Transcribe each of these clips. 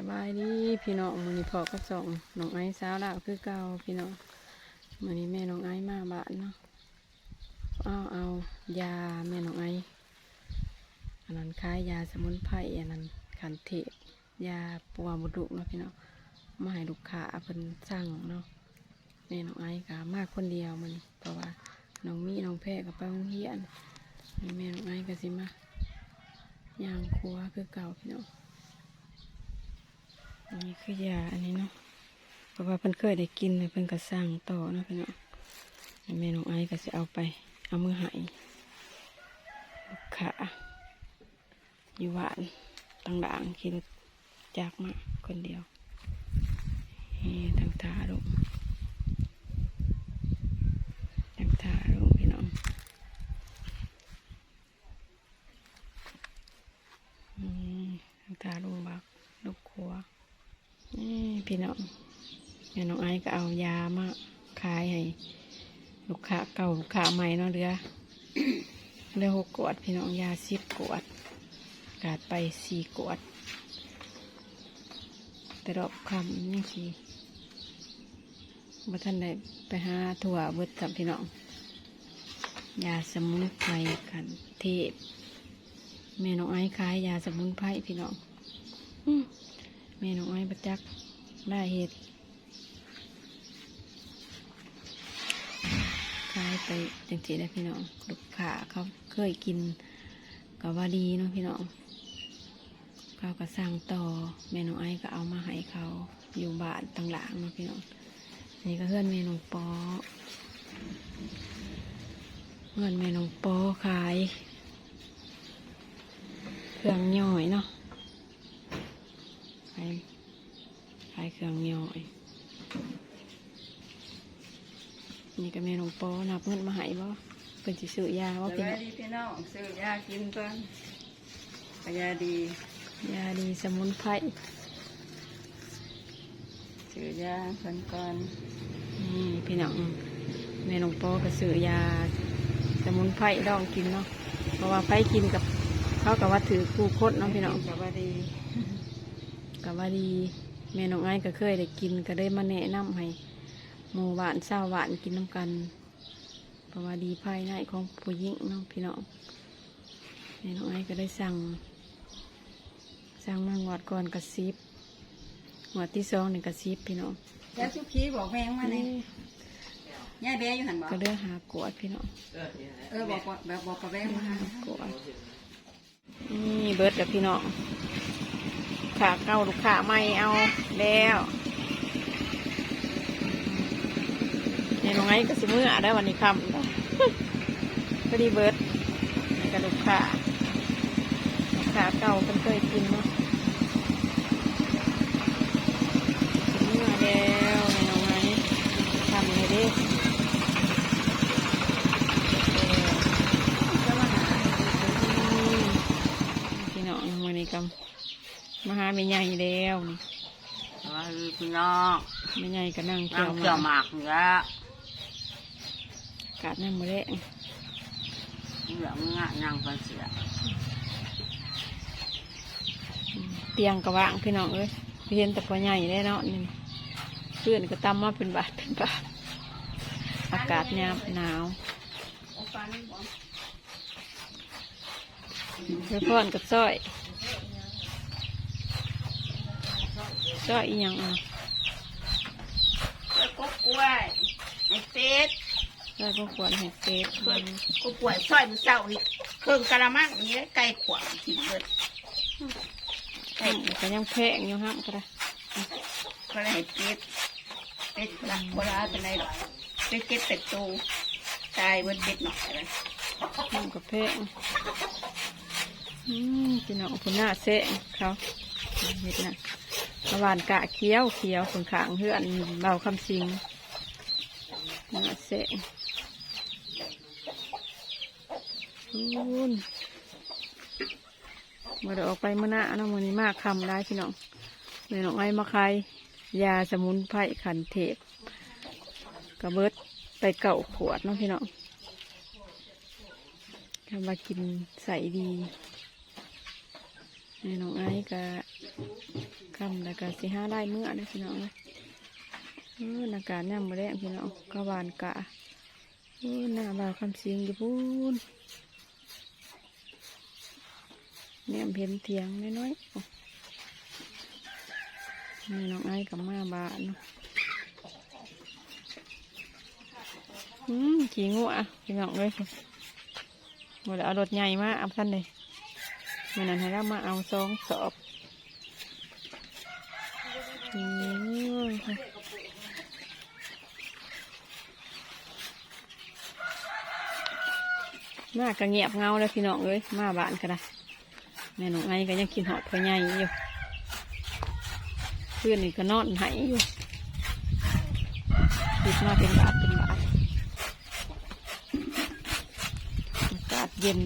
สบายดีพี่น้องมือนี้พอก็ส่งน้องไอ้สาวลาวคือเก่าพี่น้องมือนี้แม่น้องไอ้มาบ้านเนาะเอาเอายาแม่น้องไอ้อันนั้นคล้ายยาสมุนไพรอันนั้นขันเทศยาปัวบุดุเนาะพี่น้องมาให้ลูกค้าเพิ่นสั่งเนาะแม่น้องไอ้ก็มากคนเดียวมันเพราะว่าน้องมีน้องแพรกับไปโรงเรียนแม่น้องไอ้ก็สิมายางครัวคือเก่าพี่น้อง นี่คือยาอันนี้เนาะเพราะว่าเพิ่นเคยได้กินเลยเพิ่นก็สั่งต่อเนาะพี่เนาะแม่น้องไอ้ก็จะเอาไป เอามือหายขาอยู่หวานต่างด่างขี่รถจากมาคนเดียวนี่ทางตาลูกตั้งตาลูกพี่น้องอืมตั้งตาลูกบักลูกครัว นี่พี่น้อง แม่น้องไอ้ก็เอายามาขายให้ลูกค้าเก่าลูกค้าใหม่เนาะเรือเรือหกกวดพี่น้องยาสิบกวดกาดไปสี่กวด แต่รอบคำนี่สิบ่ท่านได้ไปหาถั่วเบิดกับพี่น้องยาสมุนไพรขันเทพแม่น้องไอ้ขายยาสมุนไพรพี่น้องอืมเมนูอ้อยประจักษ์ได้เห็ดขาย ไปจังสีได้พี่น้องลูกค้าเขาเคยกินก็ว่าดีเนาะพี่น้องเขาก็สั่งต่อเมนูไอ้ก็เอามาให้เขาอยู่บ้านต่างหลังเนาะพี่น้องอันนี่ก็เพื่อนเมนูปอเพื่อนเมนูปอขายเครื่องย่อยเนาะขายขายเครื่องย่อย นี่ก็แม่น้องปอนับเงินมาให้บ่เป็นสิซื้อยาว่าสเป็นบายดีพี่น้องซื้อยากินก่อนก็ยาดียาดีสมุนไพรซื้อยาเพิ่นก่อนนี่พี่น้องแม่น้องปอก็ซื้อยาสมุนไพรลองกินเนาะเพราะว่าไผกินกับเขากับว่าถือคู่คดเนาะพี่น้อง สบายดีกับว่าดีแม่น้องไอ้ก็เคยได้กินก็ได้มาแนะนำให้ หมู่บ้านเศร้าวบ้านกินน้ำกันเพราะว่าดีภายในของผู้หญิงเนาะพี่น้องแม่น้องไอ้ก็ได้สั่ง สั่งมางวดก่อนกระซิบงวดที่สองนี่กระซิบพี่น้องยาชุบขี้บอกแมงมาเนี่ยยายแบอยู่หันบอกก็เลือกหากวดพี่น้องเออบอกว่าแบบบอกกับแบงมากวดนี่เบิร์ดกับพี่น้องขาเก่าลูกขาใหม่เอาแล้วเนี่ยน้องไอ้ก็สิมือได้วันนี้คำพอดีเบิร์ดนี่กับลูกค้าลูกค้าเก่าเพิ่นเคยกินเนาะสิมือแล้วแม่น้องไอ้ทำเลยเด้จะมาหาพี่น้องมือนี้กำมาหาแม่ใหญ่แล้วนี่สบายดีพี่น้องแม่ใหญ่ก็นั่งนั่เกี่งยวเกี่ยวหหมากมากอยู่ แล้วกาดนั่นมือแรงเหลืองงะนั่งเพิ่นเสียอืมเตียงกระว่างพี่น้องเอ้ยเห็นแต่พอใหญ่ได้เนาะนี่เพื่อนก็ตำมาเป็นบาทเป็นบาทอากาศยามหนาวไปพ่อนกับซ้อยซ้อยอีหยังอะแล้วก็กล้วยไอ้เป็ด ซ้อยก็ควรให้เฟสกล้วยก็กล้วยซอยมือเจ้าอีกเครื่องกะละมังนี้ไก่ขวางถิ่นเลยไก่ก็ยังแพงอยู่ฮะก็ได้ก็เลยให้เป็ดเป็ดหลักโบราณเป็นไรหรอกเป็ดเก็บเป็ดตูตายเบิดเป็ดหน่อยเลยน้ำกระเพงอืมพี่น้องคุณหน้าเสะเขาเห็ดน่ะระหวานกะเคี้ยวเคี้ยวคนขางเฮือนเบาคำสิงหน้าเสะ คุณมาเดี๋ยวออกไปมื่อหน้าเนาะมือนี้มากคำได้พี่น้องแม่น้องไอ้มาขายยาสมุนไพรขันเทพกระเบิดไปเก่าขวดเนาะพี่น้องทำมากินใส่ดีแม่น้องไอ้ก็ขค่ำแล้วก็สิห้าได้เมื่อนะพี่น้องเลยเอออากาศย่ำมาแล้พี่น้องกะวานกะเออหน้าบ่าวคำเสียงอยู่พูน เนี่ยเพียนเทียงน้อยๆโอ้นี่น้องไอ้กับมาบานอืมขี่งัวพี่น้องเลยหมดแล้วเอารถใหญ่มาเอาท่านเลยมันนั้นให้เรามาเอาสองสอบอืมมากระเงียบเงาเลยพี่น้องเอ้ยมาบ้านก็ได้ แม่หนูไงก็ยังกินหอดพ่อใหญ่อยู่เพื่อนนี่ก็นอนไหายอยู่คิดมาเป็นบาทเป็นบาทอากาศเย็น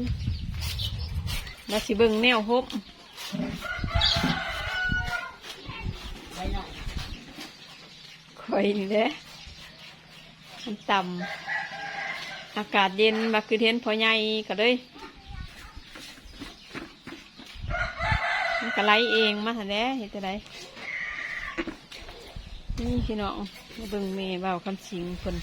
มแล้วสิเบิ่งแนวฮบข่อยนี่แหละมันต่ำอากาศเย็นบักคือเทนพอใหญ่ก็เลย มันก็ไหลเองมาหันแหล้วเห็นจะไดนี่พี่น้องมาเบิ่งเมย์เบาคำสิงคน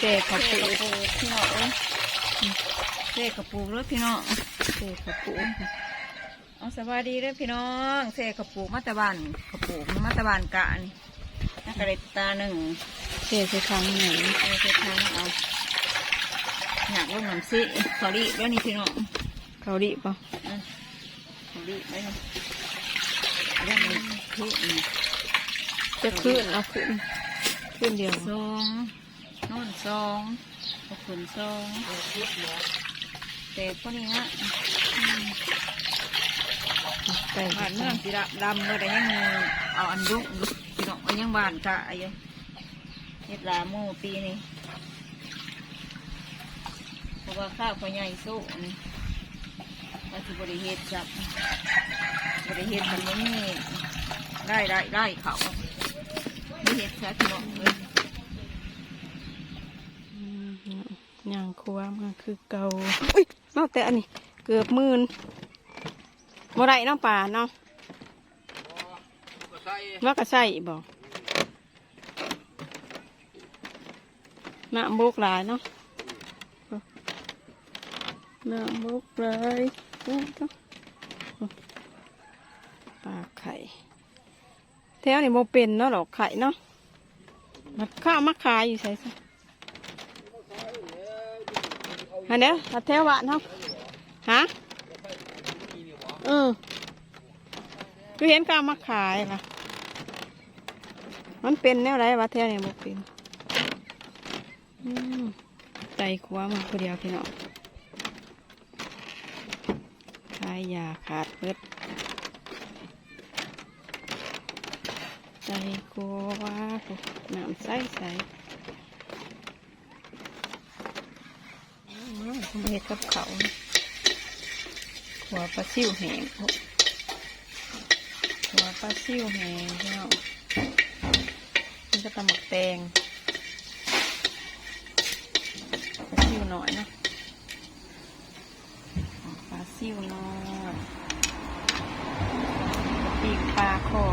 แก่ขับเสปูกกระปูพี่น้องเอ้ยเสกกระปูรถพี่น้องแก่ขับปูเอาสวัสดีเด้อพี่น้องเสกกระปูมาตะบันกระปูมาตะบันกะนี่นักกระเด็ดตาหนึ่งแก่ไปครั้งไหนเอาไปทางเอาอยากลงน้ำซิเขาดีด้วยนี่พี่น้องเกาหลีป่ะ อะเขาดีไว้นขึ้นจะขึ้นเอาขึ้นขึ้นเดียวสองโน่นสองขอบคุณสองแต่พวกนี้ฮะไก่บ้านเมืองสีดำเลยแต่ยังเอาอันยุกพี่น้องมันยังบานกะอยู่เฮ็ดลาโมปีนี้เพราะว่าข้าวพอใหญ่สู้นี่ ว่าสิบริเฮ็ดจับบริเฮ็ดมันไม่มีได้ได้ได้เขาบริเฮ็ดซะพี่น้องเลยอย่างครัวมาคือเกาอุ้ยนอกแต่อันนี้เกือบหมื่นบ่ได้เน้องป่าเนาะว่ากระใส่บอกน้ำบุกหลายเนาะน้ำบุกเลาย โอ้โหปลาไข่แถวนี้โมเป็นเนาะหรอกไข่เนาะมันข้าวมาขายอยู่ใส่ซะอันเนี้ยถ้าแถวบ้านเนาะฮะเออคือเห็นกามาขายล่ะมันเป็นแนวไรวะเท่านี่มันเป็นใจขวามาคนเดียวพี่น้อง ขายยาขาดเบิดใจกลัวว่าน้ำใสใสอ้าวทำเห็ดกับเขาหัวปลาซิ่วแห้งหัวปลาซิ่วแห้งพี่น้องนี่ก็ตำหมักแตงปลาซิ่วหน่อยเนาะ ซิ่วน้อยปีกปลาคอ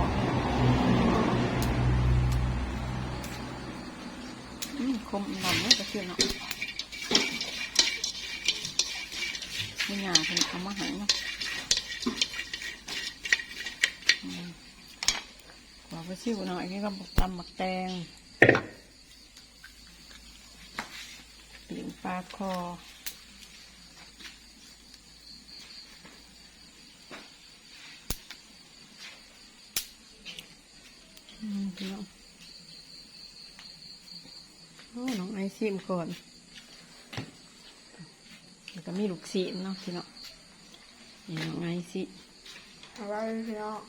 อืมคมหน่อมเลยปลาซิ่วเนาะนี่งาเป็นเอามาหายเนาะขอไปชิวหน่อยนี่ก็ตำหมักแตงปิ่งปลาคออืม พี่น้องโอ้น้องไอซิมก่อนแล้วก็มีลูกศิษย์เนาะพี่น้องนี่น้องไอซิอะไรพี่น้อง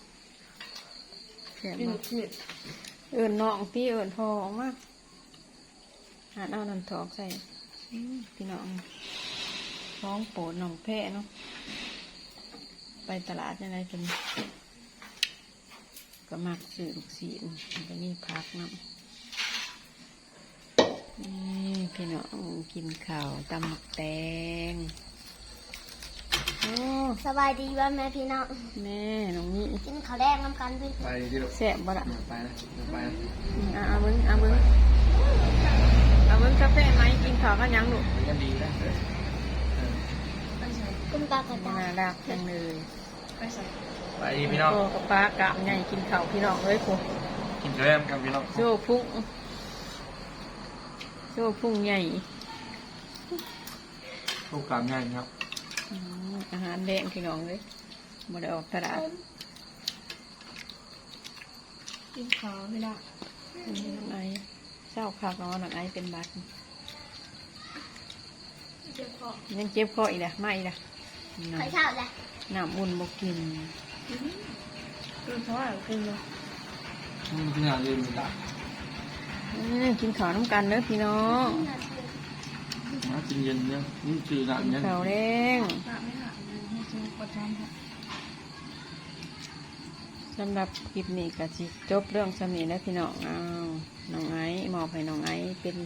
แซ่บมากเอิญน้องตีเอิญพอออกมาหาเอาน้ำทอกใส่อืมพี่น้องน้องโปรดน้องแพะเนาะไปตลาดยังไงเป็น ก็มักซื้อลูกศิษย์มันก็มีพักน้ำนี่พี่น้องกินข้าวตำหมักแตงโอ้สบายดีว่าแม่พี่น้อง แม่น้องนี่กินข้าวแดงน้ำกันด้วยไปที่เราแซ่บบ่ล่ะไปนะไปนะอืมอะเอามึงเอามึงเอามึงกาแฟไหมกินข้าวกันยังลูกมันก็ดีนะกุมปลากระตาน่ารักจังเลยไป ดีพี่น้องโอ้กับปลากะใหญ่กินข้าวพี่น้องเอ้ยผมกินข้าวแล้กันพี่น้องโซ่พุ่งโซ่พุ่งใหญ่ลูกกลางง่ายครับอืมอาหารแดงพี่น้องเลยบ่ได้ออกตลาดกินข้าวไม่ได้อันนี้น้องไอ้เศร้าคักเนาะน้องไอ้เป็นบัดเจ็บคอยังเจ็บคออีกนะไม่อีกนะไข่เช้าเลยน้ำอุ่นบกิน กินเพราะอะไรกินเลยมันเป็นอย่างอื่นไม่ได้อืมกินข้าวน้ำกันเด้อพี่น้องมากินเย็นเนี่ยนี่คือหนักกินเนี่ยข้าวแดงไม่หาให้กินกดทานค่ะสำหรับคลิปนี้ก็สิจบเรื่องสำนีแล้วพี่น้องเอาน้องไอ้มอบให้น้องไอ้เป็น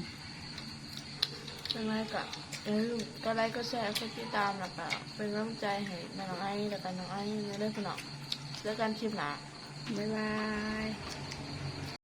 เป็นไรกะเออก็ไลค์ก็แชร์ก็ติดตามแล้วก็เป็นกำลังใจให้แม่น้องไอ้แล้วก็น้องไอ้ในเรื่องพี่น้อง แล้วกันคลิปหน้าบ๊ายบาย